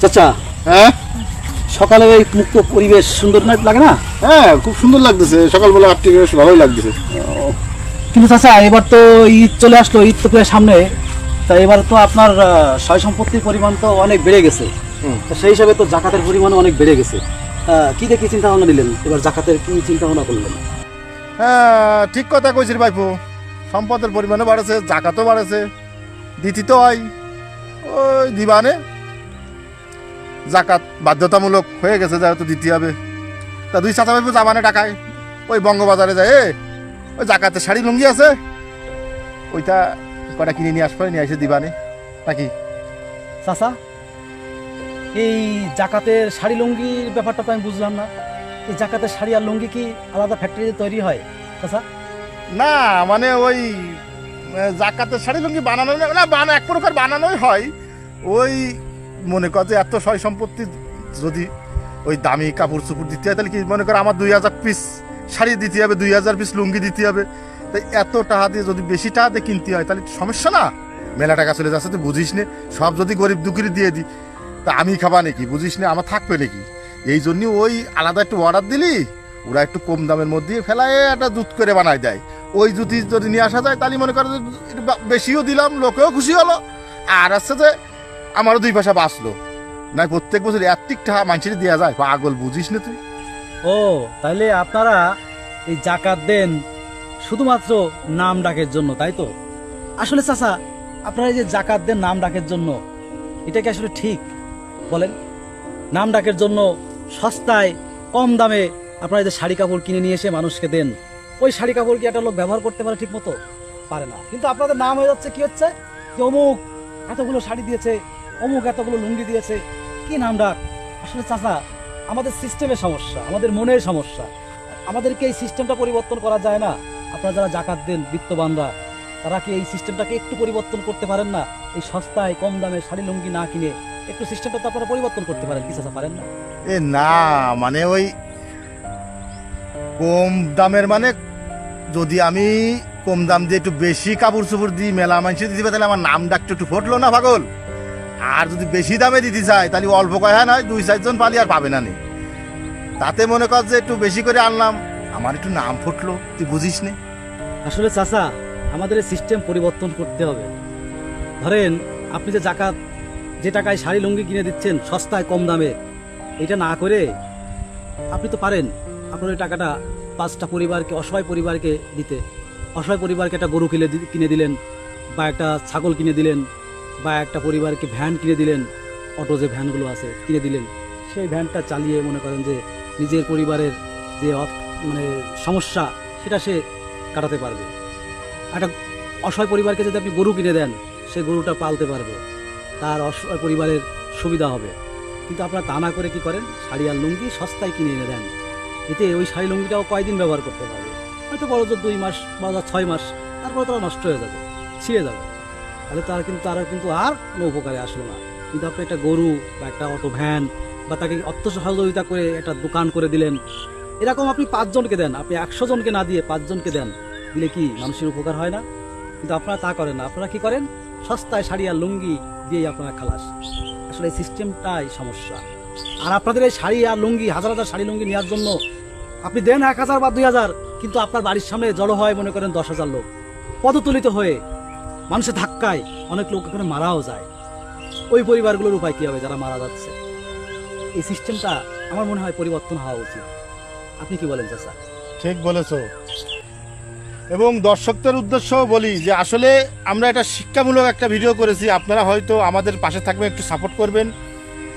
চাচা হ্যাঁ? সকালে এই মুক্ত পরিবেশ সুন্দর না লাগে না? হ্যাঁ খুব সুন্দর লাগতেছে। সকালবেলা আপনি বেশ ভালোই লাগতেছে। কিন্তু চাচা এবার তো ঈদ চলে আসলো ঈদ তো প্রায় সামনে। তা এবার তো আপনার সয় সম্পত্তির পরিমাণ তো অনেক বেড়ে গেছে। সেই হিসাবে তো জাকাতের পরিমাণও অনেক বেড়ে গেছে। কি দেখে চিন্তা ভাবনা নিলেন এবার জাকাতের কি চিন্তা ভাবনা করলেন? হ্যাঁ ঠিক কথা কইছিস ভাইপু। সম্পদের পরিমাণও বাড়েছে জাকাতও বাড়েছে দিতি তো হয়। ওই দিবানে জাকাত বাধ্যতামূলক হয়ে গেছে যেহেতু দিতে হবে। তা দুই চাচা ভাইপু যাবানে টাকায় ওই বঙ্গবাজারে যায় এ, ওই জাকাতের শাড়ি লুঙ্গি আছে? ওইটা কটা কিনে নিয়ে আসবে নিয়ে এসে দিবানে নাকি? চাচা এই জাকাতের শাড়ি লুঙ্গির ব্যাপারটা তো আমি বুঝলাম না। এই জাকাতের শাড়ি আর লুঙ্গি কি আলাদা ফ্যাক্টরিতে তৈরি হয় চাচা? না মানে ওই জাকাতের শাড়ি লুঙ্গি বানানো না না, বানা এক প্রকার বানানোই হয়। ওই মনে কর যে এত সয় সম্পত্তি যদি ওই দামি কাপড় চোপড় দিতে হয়, তাহলে কি মনে কর আমার দুই হাজার পিস শাড়ি দিতে হবে, দুই হাজার পিস লুঙ্গি দিতে হবে। তাই এত টাকা দিয়ে যদি বেশি টাকা দিয়ে কিনতে হয়, তাহলে সমস্যা না? মেলা টাকা চলে যাচ্ছে তুই বুঝিস নে। সব যদি গরিব দুঃখীর দিয়ে দিই, তা আমি খাবা নাকি? বুঝিস না, আমার থাকবে নাকি? এই জন্য ওই আলাদা একটু অর্ডার দিলি, ওরা একটু কম দামের মধ্যে ফেলায়, একটা দুধ করে বানায় দেয়। ওই জুতি যদি নিয়ে আসা যায়, তাহলে মনে করো বেশিও দিলাম, লোকেও খুশি হলো। আর আসছে যে আমারও দুই পয়সা বাঁচলো। না প্রত্যেক বছর এত্তিক টাকা মানুষের দেওয়া যায়। পাগল, বুঝিস না তুই? ও, তাইলে আপনারা এই জাকাত দেন শুধুমাত্র নাম ডাকের জন্য, তাই তো? আসলে চাচা, আপনারা এই যে জাকাত দেন নাম ডাকের জন্য, এটা কি আসলে ঠিক? বলেন। নাম ডাকের জন্য সস্তায়, কম দামে আপনারা যে শাড়ি কাপড় কিনে নিয়ে এসে মানুষকে দেন, ওই শাড়ি কাপড় কি একটা লোক ব্যবহার করতে পারে ঠিক মতো পারে না। কিন্তু আপনাদের নাম হয়ে যাচ্ছে কি হচ্ছে? যে অমুক এতগুলো শাড়ি দিয়েছে অমুক এতগুলো লুঙ্গি দিয়েছে। কি নাম ডাক আসলে চাচা, আমাদের সিস্টেমের সমস্যা, আমাদের মনের সমস্যা। আমাদেরকে এই সিস্টেমটা পরিবর্তন করা যায় না। আপনারা যারা জাকাত দেন, বিত্তবানরা, তারা কি এই সিস্টেমটাকে একটু পরিবর্তন করতে পারেন না? এই সস্তায় কম দামে শাড়ি, লুঙ্গি না কিনে একটু সিস্টেমটা তো আপনারা পরিবর্তন করতে পারেন, কি চাচা, পারেন না? এ না মানে ওই কম দামের মানে যদি আমি কম দাম দিয়ে একটু বেশি কাপড় চোপড় দিই, মেলা মানুষের দিতে তাহলে আমার নাম ডাকতে একটু ফুটলো না, পাগল? আর যদি বেশি দামে দিতে চাই তাহলে অল্প কয় হয় নয়, দুই চারজন পালি আর পাবে না নি। তাতে মনে কর যে একটু বেশি করে আনলাম, আমার একটু নাম ফুটলো, তুই বুঝিস নে। আসলে চাচা, আমাদের এই সিস্টেম পরিবর্তন করতে হবে। ধরেন, আপনি যে জাকাত, যে টাকায় শাড়ি, লুঙ্গি কিনে দিচ্ছেন, সস্তায়, কম দামে, এটা না করে আপনি তো পারেন আপনার ওই টাকাটা পাঁচটা পরিবারকে, অসহায় পরিবারকে দিতে। অসহায় পরিবারকে একটা গরু কিনে কিনে দিলেন, বা একটা ছাগল কিনে দিলেন বা একটা পরিবারকে ভ্যান কিনে দিলেন, অটো যে ভ্যানগুলো আছে, কিনে দিলেন। সেই ভ্যানটা চালিয়ে মনে করেন যে নিজের পরিবারের যে মানে সমস্যা, সেটা সে কাটাতে পারবে। একটা অসহায় পরিবারকে যদি আপনি গরু কিনে দেন, সে গরুটা পালতে পারবে। তার অসহায় পরিবারের সুবিধা হবে। কিন্তু আপনারা তা না করে কি করেন? শাড়ি আর লুঙ্গি সস্তায় কিনে এনে দেন। এতে ওই শাড়ি লুঙ্গিটাও কয়দিন ব্যবহার করতে পারবে? হয়তো বড় দুই মাস বা ছয় মাস, তারপরে তারা নষ্ট হয়ে যাবে, ছিঁড়ে যাবে। তাহলে তার কিন্তু তারা কিন্তু আর কোনো উপকারে আসলো না। কিন্তু আপনি একটা গরু বা একটা অটো ভ্যান বা তাকে অর্থ সহযোগিতা করে একটা দোকান করে দিলেন, এরকম আপনি পাঁচজনকে দেন, আপনি একশো জনকে না দিয়ে পাঁচজনকে দেন, দিলে কি মানুষের উপকার হয় না? কিন্তু আপনারা তা করেন না। আপনারা কি করেন? সস্তায় শাড়ি আর লুঙ্গি দিয়েই আপনারা খালাস। আসলে এই সিস্টেমটাই সমস্যা। আর আপনাদের এই শাড়ি আর লুঙ্গি, হাজার হাজার শাড়ি লুঙ্গি নেওয়ার জন্য আপনি দেন এক হাজার বা দুই হাজার, কিন্তু আপনার বাড়ির সামনে জড়ো হয় মনে করেন দশ হাজার লোক। পদতুলিত হয়ে মানুষের ধাক্কায় অনেক লোক এখানে মারাও যায়। ওই পরিবারগুলোর উপায় কী হবে যারা মারা যাচ্ছে? এই সিস্টেমটা আমার মনে হয় পরিবর্তন হওয়া উচিত। আপনি কি বলেন, চাচা? ঠিক বলেছ। এবং দর্শকদের উদ্দেশ্য বলি যে আসলে আমরা এটা শিক্ষামূলক একটা ভিডিও করেছি। আপনারা হয়তো আমাদের পাশে থাকবেন, একটু সাপোর্ট করবেন।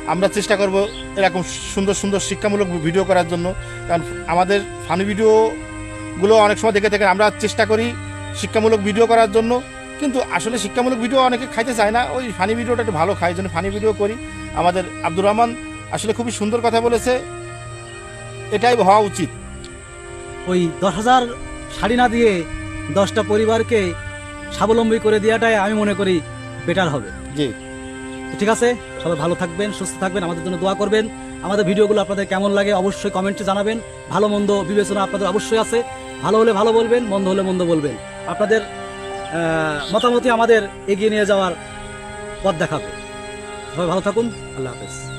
আমরা চেষ্টা করব এরকম সুন্দর সুন্দর শিক্ষামূলক ভিডিও করার জন্য। কারণ আমাদের ফানি ভিডিওগুলো অনেক সময় দেখে থাকেন, আমরা চেষ্টা করি শিক্ষামূলক ভিডিও করার জন্য। কিন্তু আসলে শিক্ষামূলক ভিডিও অনেকে খাইতে চায় না। ওই ফানি ভিডিওটা একটু ভালো খায় জন্য ফানি ভিডিও করি। আমাদের আব্দুর রহমান আসলে খুবই সুন্দর কথা বলেছে। এটাই হওয়া উচিত। ওই দশ হাজার শাড়ি না দিয়ে দশটা পরিবারকে স্বাবলম্বী করে দেওয়াটাই আমি মনে করি বেটার হবে। জি। ঠিক আছে সবাই ভালো থাকবেন সুস্থ থাকবেন আমাদের জন্য দোয়া করবেন। আমাদের ভিডিওগুলো আপনাদের কেমন লাগে অবশ্যই কমেন্টে জানাবেন। ভালো মন্দ বিবেচনা আপনাদের অবশ্যই আছে। ভালো হলে ভালো বলবেন মন্দ হলে মন্দ বলবেন। আপনাদের আহ, মতামতই আমাদের এগিয়ে নিয়ে যাওয়ার পথ দেখাবে। সবাই ভালো থাকুন। আল্লাহ হাফেজ।